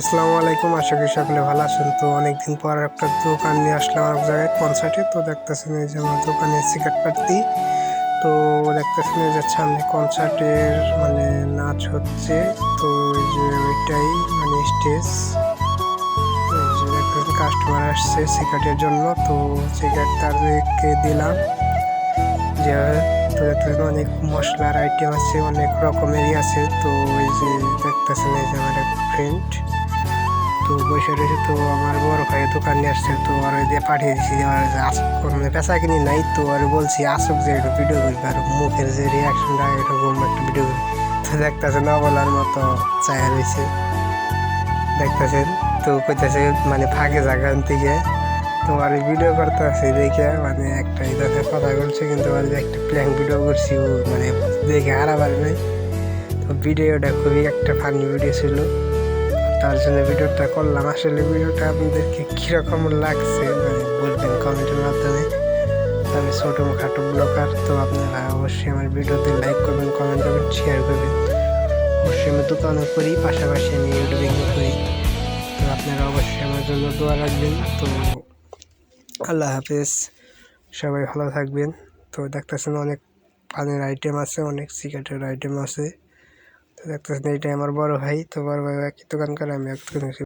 আসসালামু আলাইকুম, আশা করি সকলে ভালো আছেন। তো অনেকদিন পর একটা দোকান নিয়ে আসলাম এক জায়গায় কনসার্টে তো দেখতেছেন এই যে আমার দোকানে সিগারেট পার্টি তো দেখতেছেন এই যে সামনে কনসার্টের মানে নাচ হচ্ছে। তো এই যে ওইটাই মানে স্টেজ কাস্টমার আসছে সিগারেটের জন্য। তো সিগারেট তাদেরকে দিলাম। যে, তো দেখতেছেন অনেক মশলার আইটেম আছে, অনেক রকমেরই আছে। তো এই যে দেখতেছেন এই যে আমার এক ফ্রেন্ড তো বসে রয়েছে তো আমার বড় ভাই দোকান নিয়ে আসছে, তো আর দিয়ে পাঠিয়ে দিচ্ছি যে আসুক মানে পেশা কিনি নাই, তো আর বলছি আসুক যে একটু ভিডিও করবি। আর মুখের যে রিয়াকশনটা এরকম একটা ভিডিও করবি। তো দেখতেছেন না বলার মতো চায়া রয়েছে। দেখতেছেন? তো কইতেছে মানে ফাঁকে জায়গান থেকে তো আর ভিডিও করতে আছে দেখে মানে একটা ইদাতে কথা বলছে, কিন্তু আর একটা প্ল্যাঙ্ক ভিডিও করছি ও মানে দেখে হারাবার নেই। তো ভিডিওটা খুবই একটা ফানি ভিডিও ছিল। তার জন্য ভিডিওটা করলাম। আসলে ভিডিওটা আপনাদেরকে কীরকম লাগছে মানে বলবেন কমেন্টের মাধ্যমে। আমি ছোটো খাটো ব্লগার তো আপনারা অবশ্যই আমার ভিডিওতে লাইক করবেন কমেন্ট করবেন শেয়ার করবেন। অবশ্যই আমি দোকানও করি, পাশাপাশি আমি ইউটিউবিংও করি। তো আপনারা অবশ্যই আমার জন্য দোয়া রাখবেন। তো আল্লাহ হাফেজ, সবাই ভালো থাকবেন। তো দেখতেছেন অনেক পানের আইটেম আছে, অনেক সিগারেটের আইটেম আছে। তো দেখতেছেন, এইটাই আমার বড় ভাই। তো বড় ভাই একই দোকান করে আমি এক দোকান